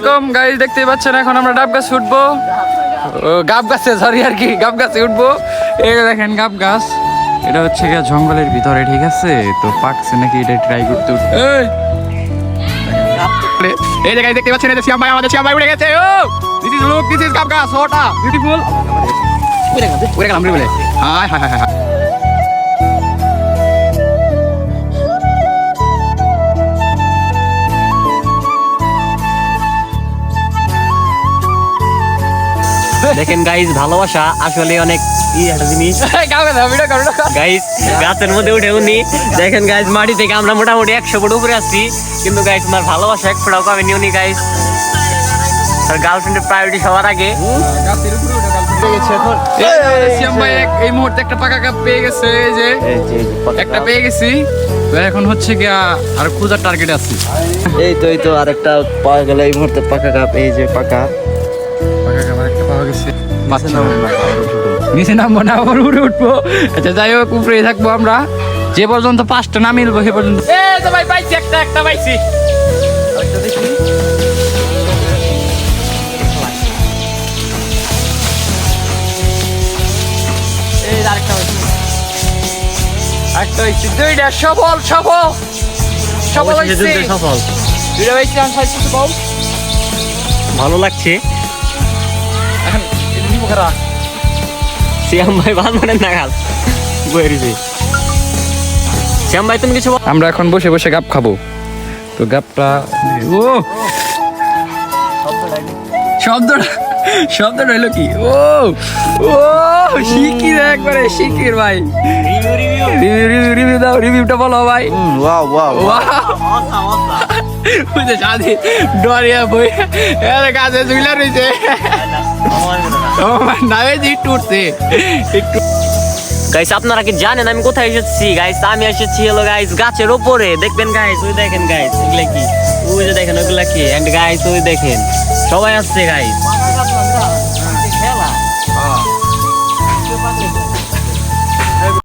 আলাইকুম। গাইজ দেখতে পাচ্ছেন এখন আমরা ডাব গাছ উঠবো। গাব গাছে সরি আর কি গাব গাছে উঠবো। এই দেখেন গাব গাছ। এটা হচ্ছে গিয়ে জঙ্গলের ভিতরে ঠিক আছে? তো পাকছে নাকি এটা ট্রাই করতে উঠ- এই! এই যে guys দেখতে পাচ্ছেন এই যে শ্যাম ভাই আমাদের শ্যাম ভাই উড়ে গেছে। ও! This is look this is গাব গাছ ওটা বিউটিফুল উড়ে গেলাম উড়ে গেলে হায় হায় হায় হায়। দেখেন গাইজ ভালোবাসা আসলে অনেক ই একটা জিনিস। গাছের মধ্যে উঠে উনি দেখেন গাইজ মাটি থেকে আমরা মোটামুটি একশো ফুট উপরে আসছি কিন্তু গাইজ তোমার ভালোবাসা এক ফোটাও পাবেনি উনি গাইজ আর গার্লফ্রেন্ডের প্রায়োরিটি সবার আগে। এক- এই মুহূর্তে একটা পাকা কাপ পেয়ে গেছে এই যে। একটা পেয়ে গেছি। এখন হচ্ছে গিয়া আর খোঁজার টার্গেট আছে। এই তো এই তো আরেকটা পাওয়া গেল এই মুহূর্তে পাকা কাপ এই যে পাকা। গেছে। নিচে নামবো না আবার উড়ে উঠবো। আচ্ছা যাই হোক উপরে থাকব আমরা। যে পর্যন্ত পাঁচটা না মিলবো সে পর্যন্ত। এ তো ভাই পাইছি একটা একটা পাইছি। একটা হয়েছে দুইটা সফল সফল। সফল অবশেষে হয়েছে সফল। দুইটা হয়েছে ভালো লাগছে। এখন শ্যাম ভাই বইরেছে শ্যাম ভাই তুমি কিছু আমরা এখন বসে বসে গাপ খাব। তো গাপটা ও! শব্দটা শব্দটা হলো কি? ও ও শিকির একবারে শিকির ভাই। রিভিউ রিভিউ রিভিউ দাও রিভিউটা বলো ভাই। ওয়াও ওয়াও বুঝে সাথে ডরিয়া বই। এর কাছে ঝুলা রয়েছে গাইস আপনারা কি জানেন আমি কোথায় এসেছি? গাইস আমি এসেছি হলো গাইস গাছের ওপরে দেখবেন গাইস ওই দেখেন গাইস এগুলা কি? দেখেন, ওগুলা কি? গাইস ওই দেখেন। সবাই আসছে গাইস